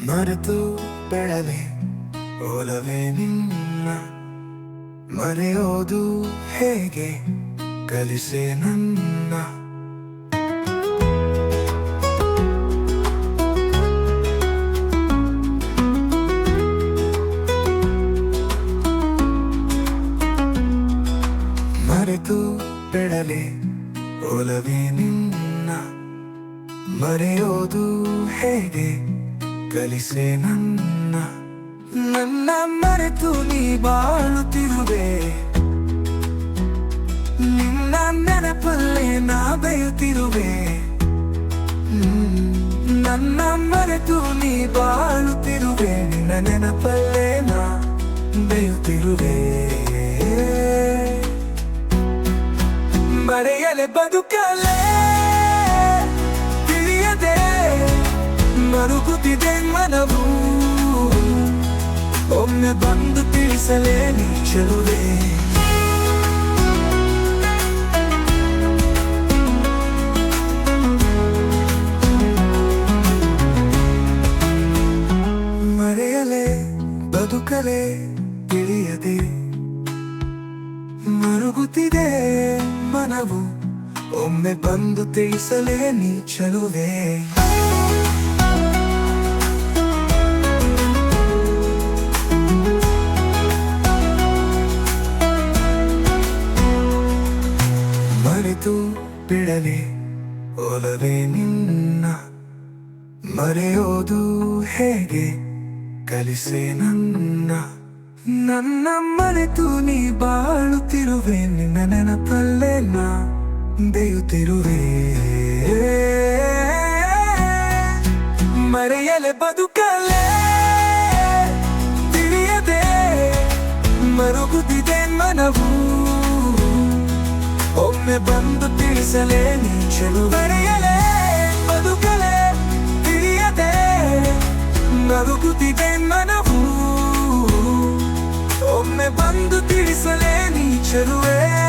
ಮರೆತು ಬೆಳಲೆ ಓಲವೇ ನಿನ್ನ. ಮರೆಯೋದು ಹೇಗೆ ಕಲಿಸೆ ನನ್ನ. ಮರೆತು ಬೆಳಲೆ ಓಲವೇ ನಿನ್ನ. ಮರೆಯೋದು ಹೇಗೆ ಕಲಿಸೆ ನನ್ನ ನನ್ನ ಮರೆತು ನೀ ಬಾಳುತ್ತಿರುವೆ. ನಿನ್ನ ನೆನಪಲ್ಲೇ ನಾ ಬೆಯುತ್ತಿರುವೆ. ನನ್ನ ಮರೆತು ನೀ ಬಾಳುತ್ತಿರುವೆ. ನಿನ್ನ ನೆನಪಲ್ಲೇ ನಾ ಬೆಯುತ್ತಿರುವೆ. ಮರೆಯಲೆ ಬದುಕಲೇ ಮರುಗುತ್ತಿದೆ ಮನವು. ಒಮ್ಮೆ ಬಂದು ತಿಳಿಸಲೇ ನೀ ಮರೆಯಲೇ, ಬದುಕಲೇ ತಿಳಿಯದೆ. ಮರುಗುತ್ತಿದೆ ಮನವು. ಒಮ್ಮೆ ಬಂದು ತಿಳಿಸಲೇ ನೀ ಬಿಡಲೆ ಒಲವೇ ನಿನ್ನ ಮರೆಯೋದು ಹೇಗೆ? ಕಲಿಸೆ ನನ್ನ ನನ್ನ ಮರೆತು ನೀ ಬಾಳುತ್ತಿರುವೆ, ನಿನ್ನ ನೆನಪಲ್ಲೇ ನಾ ಬೇಯುತ್ತಿರುವೆ. ಮರೆಯಲೆ ಬದುಕಲೇ ತಿಳಿಯದೆ ಮರುಗುತ್ತಿದೆ ಮನವು. ಒಮ್ಮೆ ಬಂದು ತಿಳಿಸಲೇ ನೀ ಚೆಲುವೆ ಮರೆಯಲೇ ಬದುಕಲೇ ತಿಳಿಯದೆ. ಮರುಗುತ್ತಿದೆ ಮನವು. ಒಮ್ಮೆ ಬಂದು ತಿಳಿಸಲೇ ನೀ ಚೆಲುವೆ